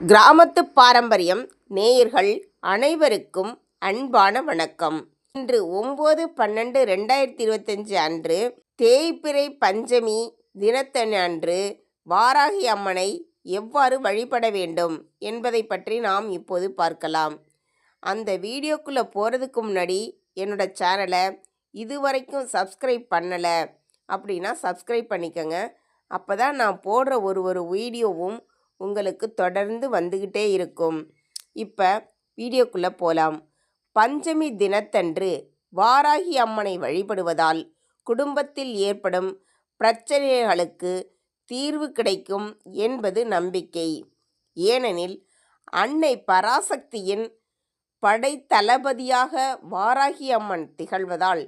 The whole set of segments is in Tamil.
கிராமத்து பாரம்பரியம் நேயர்கள் அனைவருக்கும் அன்பான வணக்கம். இன்று ஒம்பது பன்னெண்டு ரெண்டாயிரத்தி இருபத்தஞ்சு அன்று தேய்பிறை பஞ்சமி தினத்தன் அன்று வாராகி அம்மனை எவ்வாறு வழிபட வேண்டும் என்பதை பற்றி நாம் இப்போது பார்க்கலாம். அந்த வீடியோக்குள்ளே போகிறதுக்கு முன்னாடி என்னோட சேனலை இதுவரைக்கும் சப்ஸ்கிரைப் பண்ணலை அப்படின்னா சப்ஸ்கிரைப் பண்ணிக்கோங்க. அப்போ தான் நான் போடுற ஒரு ஒரு வீடியோவும் உங்களுக்கு தொடர்ந்து வந்துக்கிட்டே இருக்கும். இப்போ வீடியோக்குள்ளே போகலாம் பஞ்சமி தினத்தன்று வாராகி அம்மனை வழிபடுவதால் குடும்பத்தில் ஏற்படும் பிரச்சனைகளுக்கு தீர்வு கிடைக்கும் என்பது நம்பிக்கை. ஏனெனில் அன்னை பராசக்தியின் படைத்தளபதியாக வாராகி அம்மன் திகழ்வதால்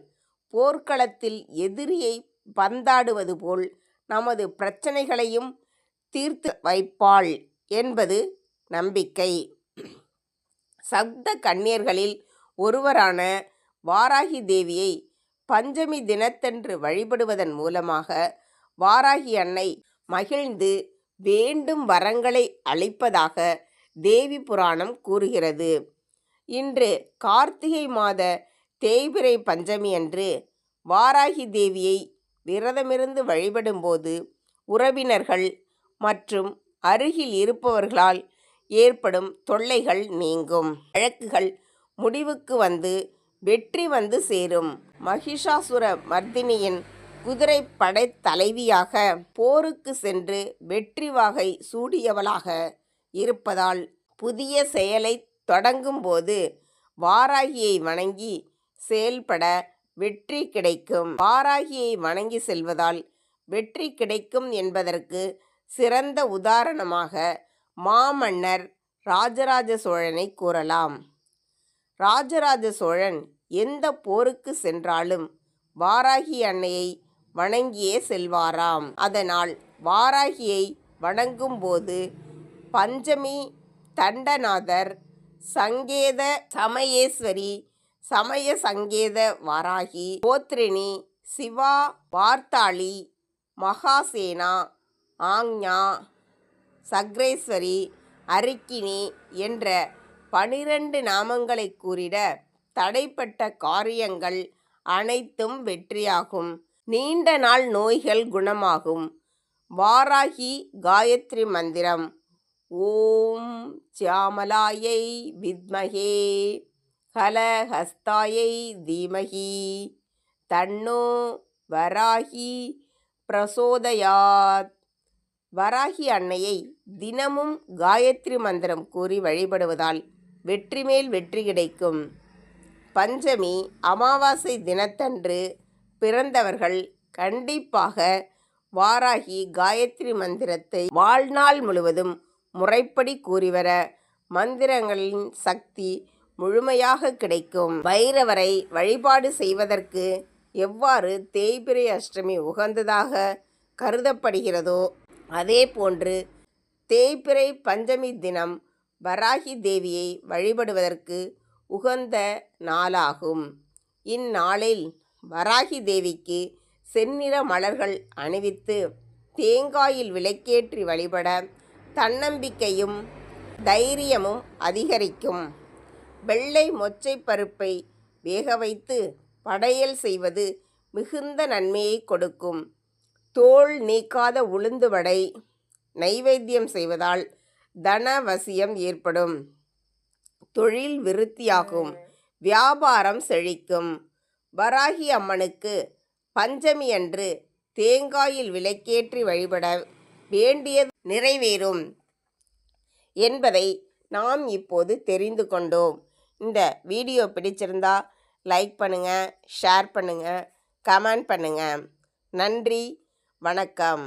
போர்க்களத்தில் எதிரியை பந்தாடுவது போல் நமது பிரச்சனைகளையும் தீர்த்து வைப்பாள் என்பது நம்பிக்கை. சப்த கன்னியர்களில் ஒருவரான வாராகி தேவியை பஞ்சமி தினத்தன்று வழிபடுவதன் மூலமாக வாராகி அன்னை மகிழ்ந்து வேண்டும் வரங்களை அளிப்பதாக தேவி புராணம் கூறுகிறது. இன்று கார்த்திகை மாத தேய்பிறை பஞ்சமி அன்று வாராகி தேவியை விரதமிருந்து வழிபடும்போது உறவினர்கள் மற்றும் அருகில் இருப்பவர்களால் ஏற்படும் தொல்லைகள் நீங்கும். வழக்குகள் முடிவுக்கு வந்து வெற்றி வந்து சேரும். மகிஷாசுர மர்தினியின் குதிரை படை தலைவியாக போருக்கு சென்று வெற்றி வாகை சூடியவளாக இருப்பதால் புதிய செயலை தொடங்கும்போது வாராகியை வணங்கி செயல்பட வெற்றி கிடைக்கும். வாராகியை வணங்கி செல்வதால் வெற்றி கிடைக்கும் என்பதற்கு சிறந்த உதாரணமாக மாமன்னர் ராஜராஜ சோழனை கூறலாம். ராஜராஜ சோழன் எந்த போருக்கு சென்றாலும் வாராகி அன்னையை வணங்கியே செல்வாராம். அதனால் வாராகியை வணங்கும்போது பஞ்சமி தண்டநாதர் சங்கேத சமயேஸ்வரி சமய சங்கேத வாராகி கோத்ரினி சிவா வார்த்தாளி மகாசேனா ஆங்ஞா சக்ரேஸ்வரி அரிக்கினி என்ற பனிரெண்டு நாமங்களை கூறிட தடைப்பட்ட காரியங்கள் அனைத்தும் வெற்றியாகும். நீண்ட நாள் நோய்கள் குணமாகும். வாராகி காயத்ரி மந்திரம். ஓம் சியாமலாயை வித்மகே கலஹஸ்தாயை தீமகி தன்னோ வராகி பிரசோதயாத். வராகி அன்னையை தினமும் காயத்ரி மந்திரம் கூறி வழிபடுவதால் வெற்றி மேல் வெற்றி கிடைக்கும். பஞ்சமி அமாவாசை தினத்தன்று பிறந்தவர்கள் கண்டிப்பாக வாராகி காயத்ரி மந்திரத்தை வாழ்நாள் முழுவதும் முறைப்படி கூறிவர மந்திரங்களின் சக்தி முழுமையாக கிடைக்கும். வைரவரை வழிபாடு செய்வதற்கு எவ்வாறு தேய்பிரை அஷ்டமி உகந்ததாக கருதப்படுகிறதோ அதே போன்று தேய்பிறை பஞ்சமி தினம் வராகி தேவியை வழிபடுவதற்கு உகந்த நாளாகும். இந்நாளில் வராகி தேவிக்கு செந்நிற மலர்கள் அணிவித்து தேங்காயில் விளக்கேற்றி வழிபட தன்னம்பிக்கையும் தைரியமும் அதிகரிக்கும். வெள்ளை மொச்சை பருப்பை வேக வைத்து படையல் செய்வது மிகுந்த நன்மையை கொடுக்கும். தோல் நீக்காத உளுந்து வடை நைவேத்தியம் செய்வதால் தனவசியம் ஏற்படும். தொழில் விருத்தியாகும். வியாபாரம் செழிக்கும். வராகி அம்மனுக்கு பஞ்சமி அன்று தேங்காயில் விலைக்கேற்றி வழிபட வேண்டியது நிறைவேறும் என்பதை நாம் இப்போது தெரிந்து கொண்டோம். இந்த வீடியோ பிடிச்சிருந்தா லைக் பண்ணுங்கள் ஷேர் பண்ணுங்கள் கமெண்ட் பண்ணுங்கள் நன்றி. வணக்கம்.